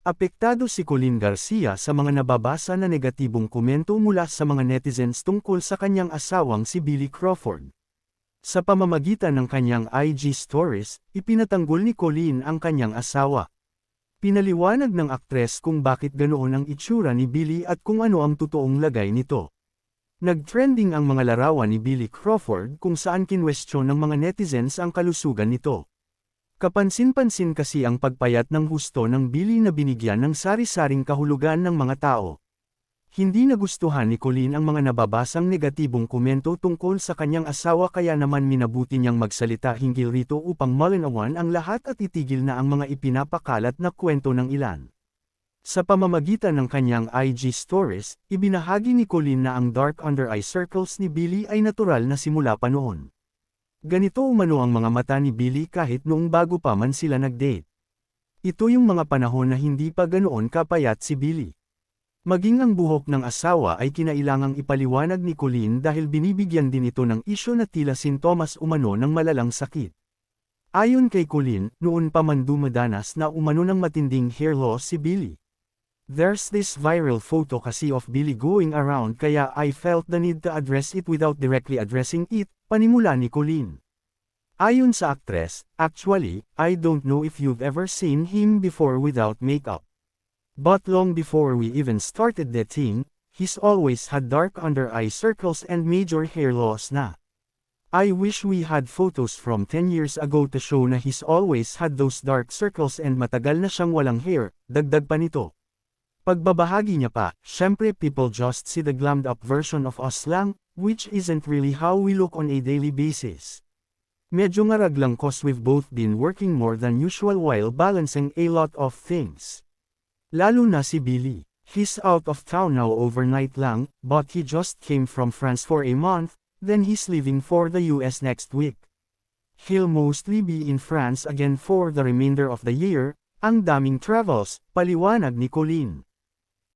Apektado si Colin Garcia sa mga nababasa na negatibong komento mula sa mga netizens tungkol sa kanyang asawang si Billy Crawford. Sa pamamagitan ng kanyang IG stories, ipinatanggol ni Colin ang kanyang asawa. Pinaliwanag ng aktres kung bakit ganoon ang itsura ni Billy at kung ano ang totoong lagay nito. Nag-trending ang mga larawan ni Billy Crawford kung saan kinwestiyon ng mga netizens ang kalusugan nito. Kapansin-pansin kasi ang pagpayat ng husto ng Billy na binigyan ng sari-saring kahulugan ng mga tao. Hindi nagustuhan ni Colleen ang mga nababasang negatibong komento tungkol sa kanyang asawa kaya naman minabuti niyang magsalita hinggil rito upang malinawan ang lahat at itigil na ang mga ipinapakalat na kwento ng ilan. Sa pamamagitan ng kanyang IG stories, ibinahagi ni Colleen na ang dark under eye circles ni Billy ay natural na simula pa noon. Ganito umano ang mga mata ni Billy kahit noong bago pa man sila nag-date. Ito yung mga panahon na hindi pa ganoon kapayat si Billy. Maging ang buhok ng asawa ay kinailangang ipaliwanag ni Colleen dahil binibigyan din ito ng isyo na tila sintomas umano ng malalang sakit. Ayon kay Colleen, noon pa man dumadanas na umano ng matinding hair loss si Billy. There's this viral photo kasi of Billy going around kaya I felt the need to address it without directly addressing it, Panimula ni Colleen. Ayon sa actress, actually, I don't know if you've ever seen him before without makeup. But long before we even started dating, he's always had dark under eye circles and major hair loss na. I wish we had photos from 10 years ago to show na he's always had those dark circles and matagal na siyang walang hair, dagdag pa nito. Pagbabahagi niya pa, syempre people just see the glammed up version of us lang, which isn't really how we look on a daily basis. Medyo ngarag lang cause we've both been working more than usual while balancing a lot of things. Lalo na si Billy. He's out of town now overnight lang, but he just came from France for a month, then he's leaving for the US next week. He'll mostly be in France again for the remainder of the year, ang daming travels, paliwanag ni Colleen.